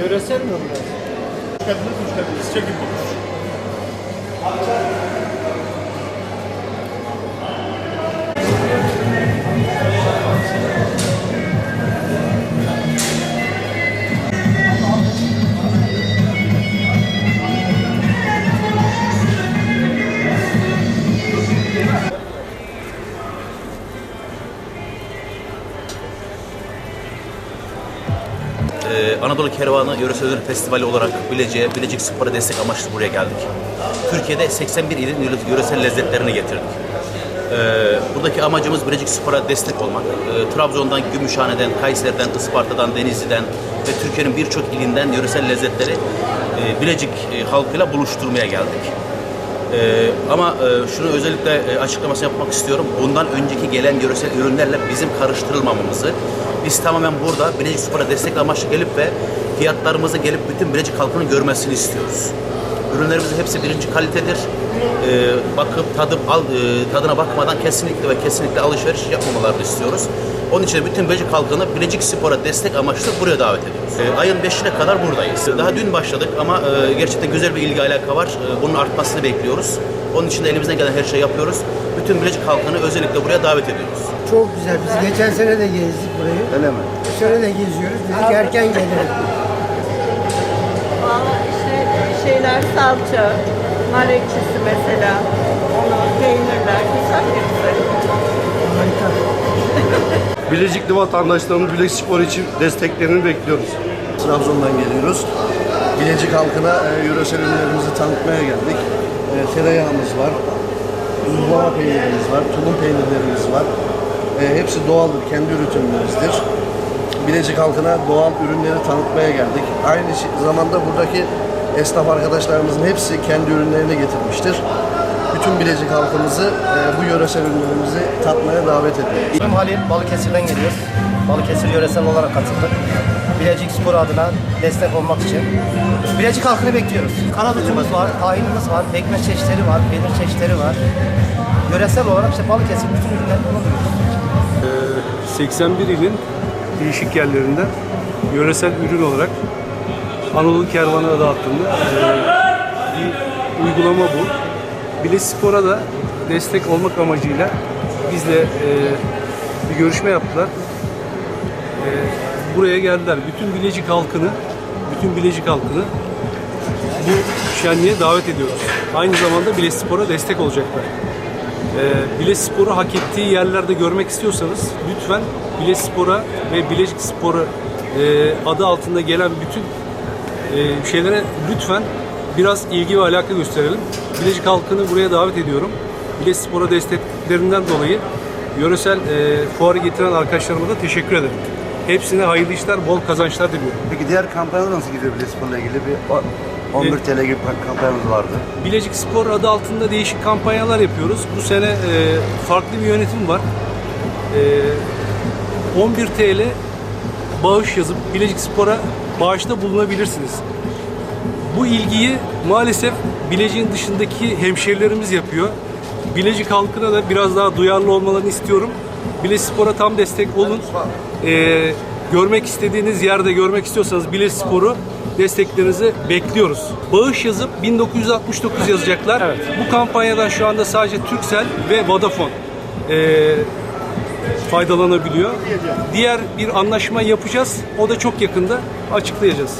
Yöresel mi onlar? Hoş geldiniz, hoş geldiniz. Ee, Anadolu Kervanı Yöresel Ödül Festivali olarak Bilecik'e, Bilecik Spor'a destek amaçlı buraya geldik. Türkiye'de 81 ilin yöre- yöresel lezzetlerini getirdik. Ee, buradaki amacımız Bilecik Spor'a destek olmak. Ee, Trabzon'dan, Gümüşhane'den, Kayseri'den, Isparta'dan, Denizli'den ve Türkiye'nin birçok ilinden yöresel lezzetleri e, Bilecik e, halkıyla buluşturmaya geldik. Ee, ama e, şunu özellikle e, açıklaması yapmak istiyorum. Bundan önceki gelen yöresel ürünlerle bizim karıştırılmamamızı, biz tamamen burada Bilecik Spor'a destek amaçlı gelip ve fiyatlarımızı gelip bütün Bilecik halkının görmesini istiyoruz. Ürünlerimizin hepsi birinci kalitedir. Ee, bakıp tadıp al, e, tadına bakmadan kesinlikle ve kesinlikle alışveriş yapmamalarını istiyoruz. Onun için de bütün Bilecik halkını Bilecik Spor'a destek amaçlı buraya davet ediyoruz. Ee, ayın 5'ine kadar buradayız. Daha dün başladık ama e, gerçekten güzel bir ilgi alaka var. E, bunun artmasını bekliyoruz. Onun için de elimizden gelen her şeyi yapıyoruz. Bütün Bilecik halkını özellikle buraya davet ediyoruz. Çok güzel. Biz geçen sene de gezdik burayı. Öyle mi? Bu sene de geziyoruz. Dedik erken gelelim. Şeyler salça, nar ekşisi mesela, onu peynirler, güzel güzel. Harika. Bilecikli vatandaşlarımız Bilecik Spor için desteklerini bekliyoruz. Trabzon'dan geliyoruz. Bilecik halkına e, yöresel ürünlerimizi tanıtmaya geldik. E, tereyağımız var, uzlama peynirimiz var, tulum peynirlerimiz var. E, hepsi doğaldır, kendi üretimimizdir. Bilecik halkına doğal ürünleri tanıtmaya geldik. Aynı zamanda buradaki esnaf arkadaşlarımızın hepsi kendi ürünlerini getirmiştir. Bütün Bilecik halkımızı e, bu yöresel ürünlerimizi tatmaya davet ediyoruz. İsmim Halil, Balıkesir'den geliyoruz. Balıkesir yöresel olarak katıldık. Bilecik Spor adına destek olmak için. Bilecik halkını bekliyoruz. Kanaducumuz var, tahinimiz var, pekmez çeşitleri var, peynir çeşitleri var. Yöresel olarak işte Balıkesir bütün ürünlerini kullanıyoruz. 81 ilin değişik yerlerinden yöresel ürün olarak Anadolu Kervanı adı altında eee, bir uygulama bu. Bilespor'a da destek olmak amacıyla bizle eee, bir görüşme yaptılar. Eee, buraya geldiler. Bütün Bilecik halkını, bütün Bilecik halkını bu şenliğe davet ediyoruz. Aynı zamanda Bilespor'a destek olacaklar. e, Bilespor'u hak ettiği yerlerde görmek istiyorsanız lütfen Bilespor'a ve Bilecik Spor'u e, adı altında gelen bütün e, şeylere lütfen biraz ilgi ve alaka gösterelim. Bilecik halkını buraya davet ediyorum. Bilespor'a desteklerinden dolayı yöresel e, fuarı getiren arkadaşlarıma da teşekkür ederim. Hepsine hayırlı işler, bol kazançlar diliyorum. Peki diğer kampanyalar nasıl gidiyor Bilespor'la ilgili? Bir o- 11 TL gibi kampanyamız vardı. Bilecik Spor adı altında değişik kampanyalar yapıyoruz. Bu sene e, farklı bir yönetim var. E, 11 TL bağış yazıp Bilecik Spor'a bağışta bulunabilirsiniz. Bu ilgiyi maalesef Bilecik'in dışındaki hemşerilerimiz yapıyor. Bilecik halkına da biraz daha duyarlı olmalarını istiyorum. Bilecik Spor'a tam destek olun. E, görmek istediğiniz yerde görmek istiyorsanız Bilecik Spor'u desteklerinizi bekliyoruz. Bağış yazıp 1969 yazacaklar. Bu kampanyadan şu anda sadece Turkcell ve Vodafone e, faydalanabiliyor. Diğer bir anlaşma yapacağız. O da çok yakında açıklayacağız.